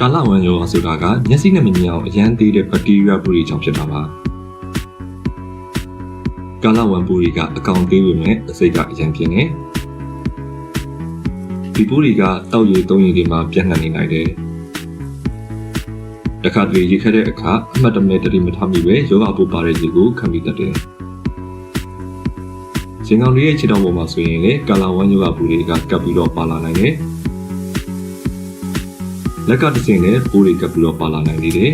ကာလဝမ်းရောဂါဆိုတာကမျက်စိနဲ့မမြင်အောင်အရန်သေးတဲ့ဘက်တီးရီးယားပိုးတွေကြောင့်ဖြစ်တာပါကာလဝမ်းပိုးတွေကအကောင်သေးပေမဲ့အစိတ်ကအရန်ပြင်းနေဒီပိုးတွေကတောက်ရည်သုံးရည်တွေမှာပြန့်နှံ့နေနိုင်တယ်တခါတလေရေခက်တဲ့အခါအမှတ်တမဲ့တတိမထားမိပဲယောဂပိုးပါတဲ့ရေကိုခံပြီးတတ်တယ်စင်ကောင်လေးရဲ့ခြေထောက်ပေါ်မှာဆိုရင်လေကာလာဝမ်းယောဂပိုးတွေကကပ်ပြီးတော့ပါလာနိုင်တယ် လက်ကတစ်စင်နဲ့ပိုးတွေကပ်ပြီးတော့ပါလာနိုင်နေတယ်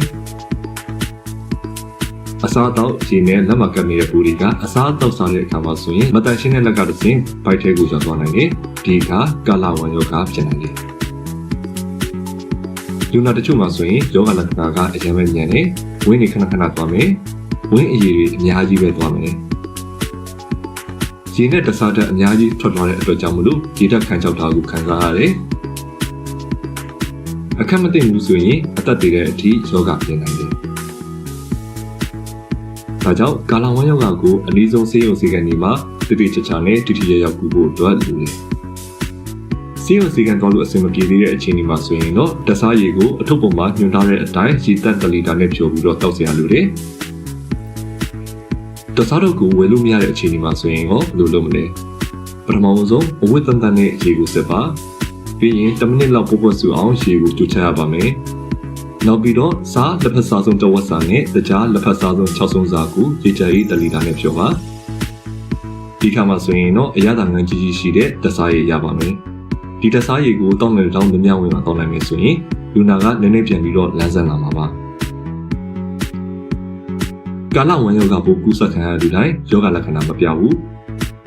အစားအသောက်ရေနဲ့လက်မကပ်နေတဲ့ပိုးတွေကအစားအသောက်စားတဲ့အခါမှာဆိုရင်မတန်ရှင်းတဲ့လက်ကတစ်စင်ဘိုက်ထဲကိုရောက်သွားနိုင်တယ်ဒီအခါကာလာဝမ်းယောဂဖြစ်နိုင်တယ်လူနာတချို့မှာဆိုရင်ယောဂလက္ခဏာကအရင်ပဲညံတယ်ဝင်းနေခဏခဏသွားမယ်ဝင်းအရည်တွေအများကြီးပဲသွားမယ်ရေနဲ့တစားတက်အများကြီးထွက်သွားတဲ့အတွက်ကြောင့်မလို့ရေဓာတ်ခံချောက်တာကိုခံစားရတယ် အခက်မသိဘူးဆိုရင်အသက်တွေတဲ့အထိယောဂပြင်နိုင်တယ်။ဒါကြောင့်ကာလာဝမ်းယောဂကိုအနည်းဆုံးဆေးရုံစည်းကမ်းတွေမှာတတိချာချာနဲ့တိတိကျကျကုဖို့အတွက်လိုတယ်။ဆေးရုံစည်းကမ်းတော်လို့အဆင်မပြေသေးတဲ့အခြေအနေမှာဆိုရင်တော့တစားရည်ကိုအထုပ်ပေါ်မှာညှွန်ထားတဲ့အတိုင်းရေတက်1လီတာနဲ့ဖြိုပြီးတော့တောက်စရာလိုတယ်။တစားတော့ကိုဝယ်လို့မရတဲ့အခြေအနေမှာဆိုရင်ရောဘယ်လိုလုပ်မလဲ။ပထမဆုံးအဝတ်တန်တန်နဲ့ရေကိုစစ်ပါ။ ပြီးရင်10မိနစ်လောက်ပို့ပို့စုအောင်ရေကိုကြိုချရပါမယ်နောက်ပြီးတော့စားလက်ဖက်စားဆုံးတဝက်စာနဲ့တခြားလက်ဖက်စားဆုံး6ဆုံးစာကိုရေချရီတလီတာနဲ့ဖြိုပါဒီခါမှာဆိုရင်တော့အရသာငန်းကြီးကြီးရှိတဲ့တစားရည်ရပါမယ်ဒီတစားရည်ကိုတောင်းမယ်တောင်းမမြောက်ဝင်မှာတောင်းနိုင်မယ်ဆိုရင်လူနာကနည်းနည်းပြန်ပြီးတော့လမ်းဆက်လာမှာပါကာလဝန်ယောဂပိုကူးစက်ခံရတဲ့လူတိုင်းယောဂလက္ခဏာမပြဘူး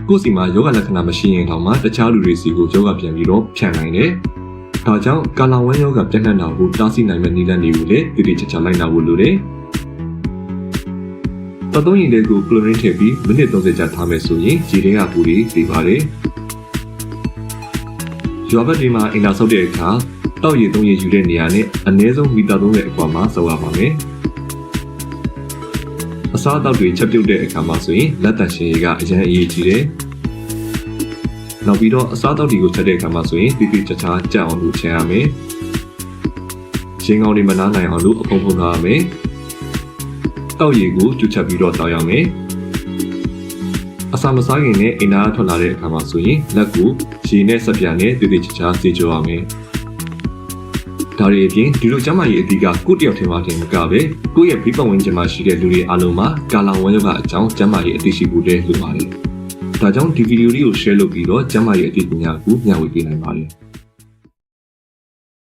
ကိုယ်စီမှာယောဂလက္ခဏာမရှိရင်တော့မှတခြားလူတွေစီကိုယောဂပြန်ပြီးတော့ဖြန့်နိုင်တယ်။ဒါကြောင့်ကာလဝမ်းယောဂပြန့်နှံ့တာကိုတားဆီးနိုင်မယ့်နည်းလမ်းတွေကိုလည်းတည်တည်ချာချာလိုက်နာဖို့လိုတယ်။တသုံးရင်တွေကိုကလိုရင်းထည့်ပြီးမိနစ်30ကြာထားမယ်ဆိုရင်ရေထဲကပူတွေသိပါတယ်။ရွာဘက်ဒီမှာအင်တာဆောက်တဲ့အခါတောက်ရည်သုံးရည်ယူတဲ့နေရာနဲ့အနည်းဆုံးမီတာ30အကွာမှာစောက်ရပါမယ်။အ စားအသောက်တွေချက်ပြုတ်တဲ့အခါမှာဆိုရင်လက်တန့်ရှင်ရည်ကအရင်အရေးကြီးတယ်။နောက်ပြီးတော့အစားအသောက်တွေကိုချက်တဲ့အခါမှာဆိုရင်ပြပြချာချာကြက်အောင်လို့ချင်ရမယ်။ရင်ကောင်းတွေမနားနိုင်အောင်လို့အဖုံဖုံထားရမယ်။တောက်ရည်ကိုကျွတ်ချက်ပြီးတော့တောက်ရမယ်။အစာမစားခင်နဲ့အိမ်သားထွက်လာတဲ့အခါမှာဆိုရင်လက်ကိုရေနဲ့ဆက်ပြန်နဲ့ပြပြချာချာစေကြောရမယ်။ ဒါတွေအပြင်ဒီလိုကျန်းမာရေးအသီးကကိုယ့်တယောက်ထင်မှတင်မကပဲကိုယ့်ရဲ့ဘေးပတ်ဝန်းကျင်မှာရှိတဲ့လူတွေအားလုံးမှာကာလာဝမ်းရောဂါအကြောင်းကျန်းမာရေးအသိရှိဖို့တည်းလိုပါတယ်။ဒါကြောင့်ဒီဗီဒီယိုလေးကို share လုပ်ပြီးတော့ကျန်းမာရေးအသိပညာကိုမျှဝေပေးနိုင်ပါတယ်။